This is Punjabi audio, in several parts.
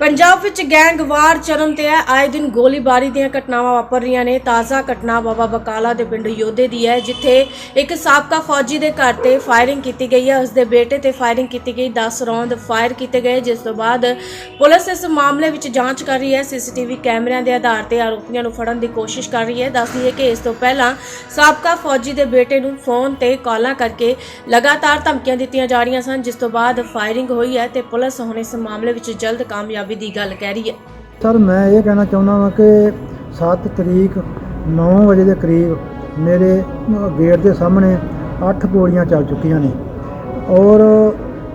ਪੰਜਾਬ ਵਿੱਚ ਗੈਂਗਵਾਰ ਚਰਮ ਤੇ ਹੈ। ਆਏ ਦਿਨ ਗੋਲੀਬਾਰੀ ਦੀਆਂ ਘਟਨਾਵਾਂ ਵਾਪਰ ਰਹੀਆਂ ਨੇ। ਤਾਜ਼ਾ ਘਟਨਾ ਬਾਬਾ ਬਕਾਲਾ ਦੇ ਪਿੰਡ ਯੋਧੇ ਦੀ ਹੈ, ਜਿੱਥੇ ਇੱਕ ਸਾਬਕਾ ਫੌਜੀ ਦੇ ਘਰ ਤੇ ਫਾਇਰਿੰਗ ਕੀਤੀ ਗਈ ਹੈ। ਉਸ ਦੇ ਬੇਟੇ ਤੇ ਫਾਇਰਿੰਗ ਕੀਤੀ ਗਈ। 10 ਰੌਂਦ ਫਾਇਰ ਕੀਤੇ ਗਏ, ਜਿਸ ਤੋਂ ਬਾਅਦ ਪੁਲਿਸ ਇਸ ਮਾਮਲੇ ਵਿੱਚ ਜਾਂਚ ਕਰ ਰਹੀ ਹੈ। ਸੀਸੀਟੀਵੀ ਕੈਮਰਿਆਂ ਦੇ ਆਧਾਰ ਤੇ ਆਰੋਪੀਆਂ ਨੂੰ ਫੜਨ ਦੀ ਕੋਸ਼ਿਸ਼ ਕਰ ਰਹੀ ਹੈ। ਦੱਸਦੀ ਹੈ ਕਿ ਇਸ ਤੋਂ ਪਹਿਲਾਂ ਸਾਬਕਾ ਫੌਜੀ ਦੇ ਬੇਟੇ ਨੂੰ ਫੋਨ ਤੇ ਕਾਲਾਂ ਕਰਕੇ ਲਗਾਤਾਰ ਧਮਕੀਆਂ ਦਿੱਤੀਆਂ ਜਾ ਰਹੀਆਂ ਸਨ, ਜਿਸ ਤੋਂ ਬਾਅਦ ਫਾਇਰਿੰਗ ਹੋਈ ਹੈ ਤੇ ਪੁਲਿਸ ਹੁਣ ਇਸ ਮਾਮਲੇ ਵਿੱਚ ਜਲਦ ਕਾਮਯਾਬ ਦੀ ਗੱਲ ਕਹਿ ਰਹੀ ਹੈ। ਸਰ, ਮੈਂ ਇਹ ਕਹਿਣਾ ਚਾਹੁੰਦਾ ਹਾਂ ਕਿ 7 ਤਰੀਕ 9 ਵਜੇ ਦੇ ਕਰੀਬ ਮੇਰੇ ਗੇਟ ਦੇ ਸਾਹਮਣੇ 8 ਗੋਲੀਆਂ ਚੱਲ ਚੁੱਕੀਆਂ ਨੇ। ਔਰ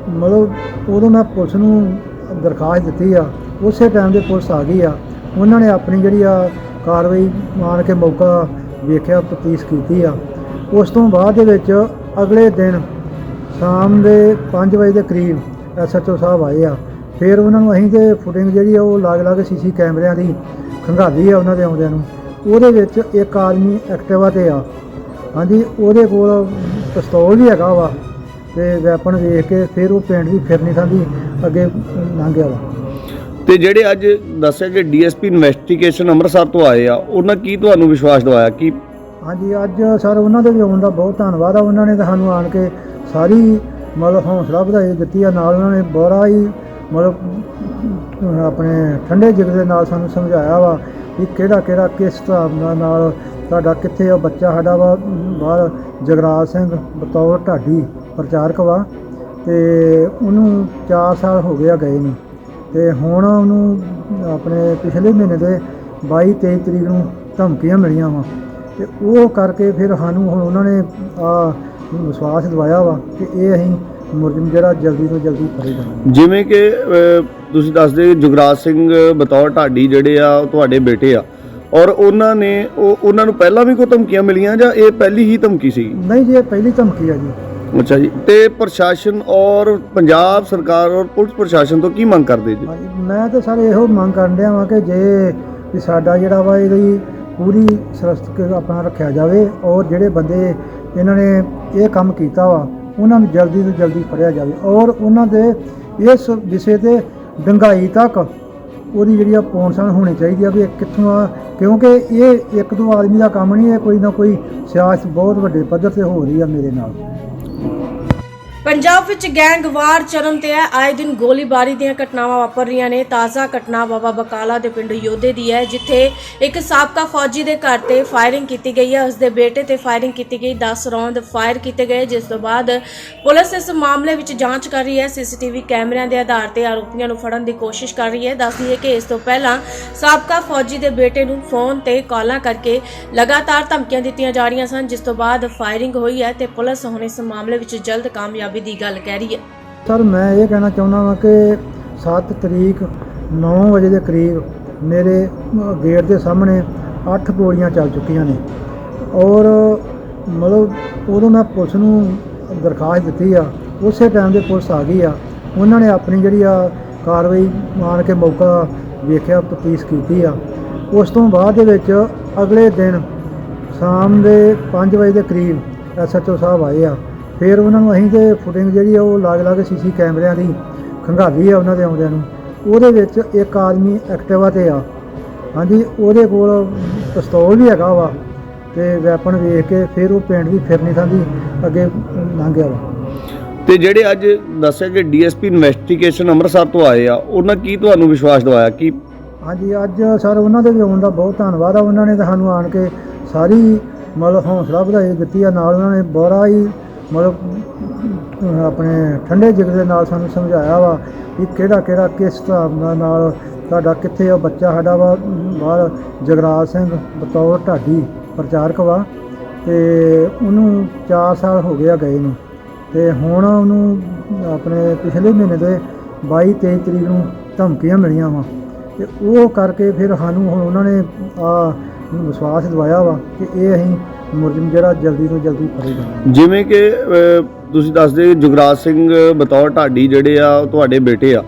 ਮਤਲਬ ਉਦੋਂ ਮੈਂ ਪੁਲਿਸ ਨੂੰ ਦਰਖਾਸਤ ਦਿੱਤੀ ਆ, ਉਸੇ ਟਾਈਮ ਦੇ ਪੁਲਿਸ ਆ ਗਈ ਆ। ਉਹਨਾਂ ਨੇ ਆਪਣੀ ਜਿਹੜੀ ਆ ਕਾਰਵਾਈ ਮਾਨ ਕੇ ਮੌਕਾ ਵੇਖਿਆ, ਤਫਤੀਸ਼ ਕੀਤੀ ਆ। ਉਸ ਤੋਂ ਬਾਅਦ ਦੇ ਵਿੱਚ ਅਗਲੇ ਦਿਨ ਸ਼ਾਮ ਦੇ 5 ਵਜੇ ਦੇ ਕਰੀਬ ਐਸਐਚਓ ਸਾਹਿਬ ਆਏ ਆ। ਫਿਰ ਉਹਨਾਂ ਨੂੰ ਅਸੀਂ ਤੇ ਫੁਟਿੰਗ ਜਿਹੜੀ ਆ ਉਹ ਲਾਗ ਲਾਗ ਸੀਸੀ ਕੈਮਰਿਆਂ ਦੀ ਖੰਗਾਲੀ ਆ ਉਹਨਾਂ ਦੇ ਆਉਂਦਿਆਂ ਨੂੰ। ਉਹਦੇ ਵਿੱਚ ਇੱਕ ਆਦਮੀ ਐਕਟਿਵਾ ਤੇ ਆ। ਹਾਂਜੀ ਉਹਦੇ ਕੋਲ ਪਿਸਤੌਲ ਵੀ ਹੈਗਾ ਵਾ ਤੇ ਵੈਪਨ ਵੇਖ ਕੇ ਫਿਰ ਉਹ ਪਿੰਡ ਦੀ ਫਿਰਨੀ ਥਾਂਦੀ ਅੱਗੇ ਲੰਘ ਗਿਆ ਵਾ। ਤੇ ਜਿਹੜੇ ਅੱਜ ਦੱਸਿਆ ਕਿ ਡੀਐਸਪੀ ਇਨਵੈਸਟੀਗੇਸ਼ਨ ਅੰਮ੍ਰਿਤਸਰ ਤੋਂ ਆਏ ਆ ਉਹਨਾਂ ਕੀ ਤੁਹਾਨੂੰ ਵਿਸ਼ਵਾਸ ਦਿਵਾਇਆ? ਕਿ ਹਾਂਜੀ ਅੱਜ ਸਰ ਉਹਨਾਂ ਦੇ ਵੀ ਆਉਣ ਦਾ ਬਹੁਤ ਧੰਨਵਾਦ ਆ। ਉਹਨਾਂ ਨੇ ਸਾਨੂੰ ਆਣ ਕੇ ਸਾਰੀ ਮਤਲਬ ਹੌਸਲਾ ਵਧਾਈ ਦਿੱਤੀ ਆ। ਨਾਲ ਉਹਨਾਂ ਨੇ ਬੜਾ ਹੀ ਮਤਲਬ ਆਪਣੇ ਠੰਡੇ ਜਿਗਰ ਦੇ ਨਾਲ ਸਾਨੂੰ ਸਮਝਾਇਆ ਵਾ ਕਿ ਕਿਹੜਾ ਕਿਹੜਾ ਕਿਸ ਹਿਸਾਬ ਨਾਲ ਸਾਡਾ ਕਿੱਥੇ ਉਹ ਬੱਚਾ, ਸਾਡਾ ਵਾ, ਬਾਹਰ ਜਗਰਾਜ ਸਿੰਘ ਬਤੌਰ ਢਾਡੀ ਪ੍ਰਚਾਰਕ ਵਾ ਤੇ ਉਹਨੂੰ 4 ਸਾਲ ਹੋ ਗਿਆ ਗਏ ਨੂੰ ਤੇ ਹੁਣ ਉਹਨੂੰ ਆਪਣੇ ਪਿਛਲੇ ਮਹੀਨੇ ਦੇ 22 23 ਤਰੀਕ ਨੂੰ ਧਮਕੀਆਂ ਮਿਲੀਆਂ ਵਾ ਤੇ ਉਹ ਕਰਕੇ ਫਿਰ ਸਾਨੂੰ ਹੁਣ ਉਹਨਾਂ ਨੇ ਆ ਵਿਸ਼ਵਾਸ ਦਿਵਾਇਆ ਵਾ ਕਿ ਇਹ ਅਸੀਂ ਮੁਰਜਮ ਜਿਹੜਾ ਜਲਦੀ ਤੋਂ ਜਲਦੀ ਫੜੇ ਜਾਵਾਂਗੇ ਜਿਵੇਂ ਕਿ ਅਹ, ਤੁਸੀਂ ਦੱਸਦੇ ਜੁਗਰਾਜ ਸਿੰਘ ਬਤੌਰ ਢਾਡੀ ਜਿਹੜੇ ਆ ਉਹ ਤੁਹਾਡੇ ਬੇਟੇ ਆ। ਔਰ ਉਹਨਾਂ ਨੇ ਉਹ ਉਹਨਾਂ ਨੂੰ ਪਹਿਲਾਂ ਵੀ ਕੋਈ ਧਮਕੀਆਂ ਮਿਲੀਆਂ ਜਾਂ ਇਹ ਪਹਿਲੀ ਹੀ ਧਮਕੀ ਸੀ? ਨਹੀਂ ਜੀ ਇਹ ਪਹਿਲੀ ਧਮਕੀ ਆ ਜੀ। ਅੱਛਾ ਜੀ। ਤੇ ਪ੍ਰਸ਼ਾਸਨ ਔਰ ਪੰਜਾਬ ਸਰਕਾਰ ਔਰ ਪੁਲਿਸ ਪ੍ਰਸ਼ਾਸਨ ਤੋਂ ਕੀ ਮੰਗ ਕਰਦੇ ਜੀ? ਹਾਂਜੀ ਮੈਂ ਤਾਂ ਸਰ ਇਹੋ ਮੰਗ ਕਰਨ ਡਿਆ ਵਾਂ ਕਿ ਜੇ ਵੀ ਸਾਡਾ ਜਿਹੜਾ ਵਾ ਇਹਦੀ ਪੂਰੀ ਸਰਸਤ ਆਪਣਾ ਰੱਖਿਆ ਜਾਵੇ ਔਰ ਜਿਹੜੇ ਬੰਦੇ ਇਹਨਾਂ ਨੇ ਇਹ ਕੰਮ ਕੀਤਾ ਵਾ ਉਹਨਾਂ ਨੂੰ ਜਲਦੀ ਤੋਂ ਜਲਦੀ ਫੜਿਆ ਜਾਵੇ ਔਰ ਉਹਨਾਂ ਦੇ ਇਸ ਵਿਸ਼ੇ ਤੇ ਡੰਗਾਈ ਤੱਕ ਉਹਦੀ ਜਿਹੜੀ ਆ ਪਹੁੰਚਣ ਹੋਣੀ ਚਾਹੀਦੀ ਆ ਵੀ ਕਿੱਥੋਂ ਆ, ਕਿਉਂਕਿ ਇਹ ਇੱਕ ਦੋ ਆਦਮੀ ਦਾ ਕੰਮ ਨਹੀਂ, ਇਹ ਕੋਈ ਨਾ ਕੋਈ ਸਿਆਸਤ ਬਹੁਤ ਵੱਡੇ ਪੱਧਰ ਤੇ ਹੋ ਰਹੀ ਆ ਮੇਰੇ ਨਾਲ। ਪੰਜਾਬ ਵਿੱਚ ਗੈਂਗਵਾਰ ਚਰਮ ਤੇ ਹੈ। ਆਏ ਦਿਨ ਗੋਲੀਬਾਰੀ ਦੀਆਂ ਘਟਨਾਵਾਂ ਵਾਪਰ ਰਹੀਆਂ ਨੇ। ਤਾਜ਼ਾ ਘਟਨਾ ਬਾਬਾ ਬਕਾਲਾ ਦੇ ਪਿੰਡ ਯੋਧੇ ਦੀ ਹੈ, ਜਿੱਥੇ ਇੱਕ ਸਾਬਕਾ ਫੌਜੀ ਦੇ ਘਰ ਤੇ ਫਾਇਰਿੰਗ ਕੀਤੀ ਗਈ ਹੈ। ਉਸ ਦੇ ਬੇਟੇ ਤੇ ਫਾਇਰਿੰਗ ਕੀਤੀ ਗਈ। 10 ਰੌਂਦ ਫਾਇਰ ਕੀਤੇ ਗਏ, ਜਿਸ ਤੋਂ ਬਾਅਦ ਪੁਲਿਸ ਇਸ ਮਾਮਲੇ ਵਿੱਚ ਜਾਂਚ ਕਰ ਰਹੀ ਹੈ। ਸੀਸੀਟੀਵੀ ਕੈਮਰਿਆਂ ਦੇ ਆਧਾਰ ਤੇ ਆਰੋਪੀਆਂ ਨੂੰ ਫੜਨ ਦੀ ਕੋਸ਼ਿਸ਼ ਕਰ ਰਹੀ ਹੈ। ਦੱਸਦੀ ਹੈ ਕਿ ਇਸ ਤੋਂ ਪਹਿਲਾਂ ਸਾਬਕਾ ਫੌਜੀ ਦੇ ਬੇਟੇ ਨੂੰ ਫੋਨ ਤੇ ਕਾਲਾਂ ਕਰਕੇ ਲਗਾਤਾਰ ਧਮਕੀਆਂ ਦਿੱਤੀਆਂ ਜਾ ਰਹੀਆਂ ਸਨ, ਜਿਸ ਤੋਂ ਬਾਅਦ ਫਾਇਰਿੰਗ ਹੋਈ ਹੈ ਤੇ ਪੁਲਿਸ ਹੁਣ ਇਸ ਮਾਮਲੇ ਵਿੱਚ ਜਲਦ ਕਾਮਯਾਬ ਦੀ ਗੱਲ ਕਹਿ ਰਹੀ ਹੈ। ਸਰ, ਮੈਂ ਇਹ ਕਹਿਣਾ ਚਾਹੁੰਦਾ ਹਾਂ ਕਿ 7 ਤਰੀਕ 9 ਵਜੇ ਦੇ ਕਰੀਬ ਮੇਰੇ ਗੇਟ ਦੇ ਸਾਹਮਣੇ 8 ਗੋਲੀਆਂ ਚੱਲ ਚੁੱਕੀਆਂ ਨੇ। ਔਰ ਮਤਲਬ ਉਦੋਂ ਮੈਂ ਪੁਲਿਸ ਨੂੰ ਦਰਖਾਸਤ ਦਿੱਤੀ ਆ, ਉਸੇ ਟਾਈਮ ਦੇ ਪੁਲਿਸ ਆ ਗਈ ਆ। ਉਹਨਾਂ ਨੇ ਆਪਣੀ ਜਿਹੜੀ ਆ ਕਾਰਵਾਈ ਮਾਨ ਕੇ ਮੌਕਾ ਵੇਖਿਆ, ਤਫਤੀਸ਼ ਕੀਤੀ ਆ। ਉਸ ਤੋਂ ਬਾਅਦ ਦੇ ਵਿੱਚ ਅਗਲੇ ਦਿਨ ਸ਼ਾਮ ਦੇ 5 ਵਜੇ ਦੇ ਕਰੀਬ ਐਸਐਚਓ ਸਾਹਿਬ ਆਏ ਆ। ਫਿਰ ਉਹਨਾਂ ਨੂੰ ਅਸੀਂ ਤੇ ਫੁਟਿੰਗ ਜਿਹੜੀ ਆ ਉਹ ਲਾਗ ਲਾਗ ਸੀਸੀ ਕੈਮਰਿਆਂ ਦੀ ਖੰਗਾਲੀ ਆ ਉਹਨਾਂ ਦੇ ਆਉਂਦਿਆਂ ਨੂੰ। ਉਹਦੇ ਵਿੱਚ ਇੱਕ ਆਦਮੀ ਐਕਟਿਵਾ ਤੇ ਆ। ਹਾਂਜੀ ਉਹਦੇ ਕੋਲ ਪਿਸਤੌਲ ਵੀ ਹੈਗਾ ਵਾ ਤੇ ਵੈਪਨ ਵੇਖ ਕੇ ਫਿਰ ਉਹ ਪਿੰਡ ਦੀ ਫਿਰਨੀ ਥਾਂਦੀ ਅੱਗੇ ਲੰਘ ਗਿਆ ਵਾ। ਤੇ ਜਿਹੜੇ ਅੱਜ ਦੱਸਿਆ ਕਿ ਡੀਐਸਪੀ ਇਨਵੈਸਟੀਗੇਸ਼ਨ ਅੰਮ੍ਰਿਤਸਰ ਤੋਂ ਆਏ ਆ ਉਹਨਾਂ ਕੀ ਤੁਹਾਨੂੰ ਵਿਸ਼ਵਾਸ ਦਿਵਾਇਆ? ਕਿ ਹਾਂਜੀ ਅੱਜ ਸਰ ਉਹਨਾਂ ਦੇ ਵੀ ਆਉਣ ਦਾ ਬਹੁਤ ਧੰਨਵਾਦ ਆ। ਉਹਨਾਂ ਨੇ ਸਾਨੂੰ ਆਣ ਕੇ ਸਾਰੀ ਮਤਲਬ ਹੌਸਲਾ ਵਧਾਈ ਦਿੱਤੀ ਆ। ਨਾਲ ਉਹਨਾਂ ਨੇ ਬੜਾ ਹੀ ਮਤਲਬ ਆਪਣੇ ਠੰਡੇ ਜਿਗਰ ਦੇ ਨਾਲ ਸਾਨੂੰ ਸਮਝਾਇਆ ਵਾ ਕਿ ਕਿਹੜਾ ਕਿਹੜਾ ਕਿਸ ਹਿਸਾਬ ਨਾਲ ਤੁਹਾਡਾ ਕਿੱਥੇ ਆ ਬੱਚਾ, ਸਾਡਾ ਵਾ ਬਾਹਰ ਜਗਰਾਜ ਸਿੰਘ ਬਤੌਰ ਢਾਡੀ ਪ੍ਰਚਾਰਕ ਵਾ ਤੇ ਉਹਨੂੰ 4 ਸਾਲ ਹੋ ਗਿਆ ਗਏ ਨੂੰ ਤੇ ਹੁਣ ਉਹਨੂੰ ਆਪਣੇ ਪਿਛਲੇ ਮਹੀਨੇ ਦੇ 22 23 ਤਰੀਕ ਨੂੰ ਧਮਕੀਆਂ ਮਿਲੀਆਂ ਵਾ ਤੇ ਉਹ ਕਰਕੇ ਫਿਰ ਸਾਨੂੰ ਹੁਣ ਉਹਨਾਂ ਨੇ ਆ ਵਿਸ਼ਵਾਸ ਦਿਵਾਇਆ ਵਾ ਕਿ ਇਹ ਅਸੀਂ ਮੁਰਜਮ ਜਿਹੜਾ ਜਲਦੀ ਤੋਂ ਜਲਦੀ ਫੜੇ ਜਾਵਾਂਗੇ ਜਿਵੇਂ ਕਿ ਅਹ, ਤੁਸੀਂ ਦੱਸਦੇ ਜੁਗਰਾਜ ਸਿੰਘ ਬਤੌਰ ਢਾਡੀ ਜਿਹੜੇ ਆ ਉਹ ਤੁਹਾਡੇ ਬੇਟੇ ਆ।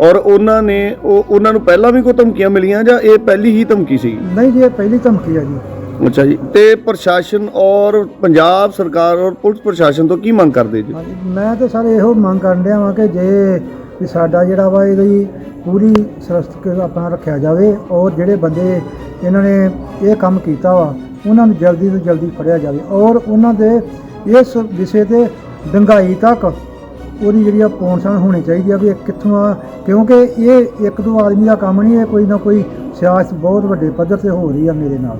ਔਰ ਉਹਨਾਂ ਨੇ ਉਹ ਉਹਨਾਂ ਨੂੰ ਪਹਿਲਾਂ ਵੀ ਕੋਈ ਧਮਕੀਆਂ ਮਿਲੀਆਂ ਜਾਂ ਇਹ ਪਹਿਲੀ ਹੀ ਧਮਕੀ ਸੀ? ਨਹੀਂ ਜੀ ਇਹ ਪਹਿਲੀ ਧਮਕੀ ਆ ਜੀ। ਅੱਛਾ ਜੀ। ਤੇ ਪ੍ਰਸ਼ਾਸਨ ਔਰ ਪੰਜਾਬ ਸਰਕਾਰ ਔਰ ਪੁਲਿਸ ਪ੍ਰਸ਼ਾਸਨ ਤੋਂ ਕੀ ਮੰਗ ਕਰਦੇ ਜੀ? ਹਾਂਜੀ ਮੈਂ ਤਾਂ ਸਰ ਇਹੋ ਮੰਗ ਕਰਨ ਡਿਆ ਵਾਂ ਕਿ ਜੇ ਕਿ ਸਾਡਾ ਜਿਹੜਾ ਵਾ ਇਹਦੀ ਪੂਰੀ ਸਰਸਤ ਆਪਣਾ ਰੱਖਿਆ ਜਾਵੇ ਔਰ ਜਿਹੜੇ ਬੰਦੇ ਇਹਨਾਂ ਨੇ ਇਹ ਕੰਮ ਕੀਤਾ ਵਾ ਉਹਨਾਂ ਨੂੰ ਜਲਦੀ ਤੋਂ ਜਲਦੀ ਫੜਿਆ ਜਾਵੇ ਔਰ ਉਹਨਾਂ ਦੇ ਇਸ ਵਿਸ਼ੇ ਤੇ ਡੰਗਾਈ ਤੱਕ ਉਹਦੀ ਜਿਹੜੀ ਆ ਪਹੁੰਚਣ ਹੋਣੀ ਚਾਹੀਦੀ ਆ ਵੀ ਇਹ ਕਿੱਥੋਂ ਆ, ਕਿਉਂਕਿ ਇਹ ਇੱਕ ਦੋ ਆਦਮੀ ਦਾ ਕੰਮ ਨਹੀਂ, ਇਹ ਕੋਈ ਨਾ ਕੋਈ ਸਿਆਸਤ ਬਹੁਤ ਵੱਡੇ ਪੱਧਰ ਤੇ ਹੋ ਰਹੀ ਆ ਮੇਰੇ ਨਾਲ।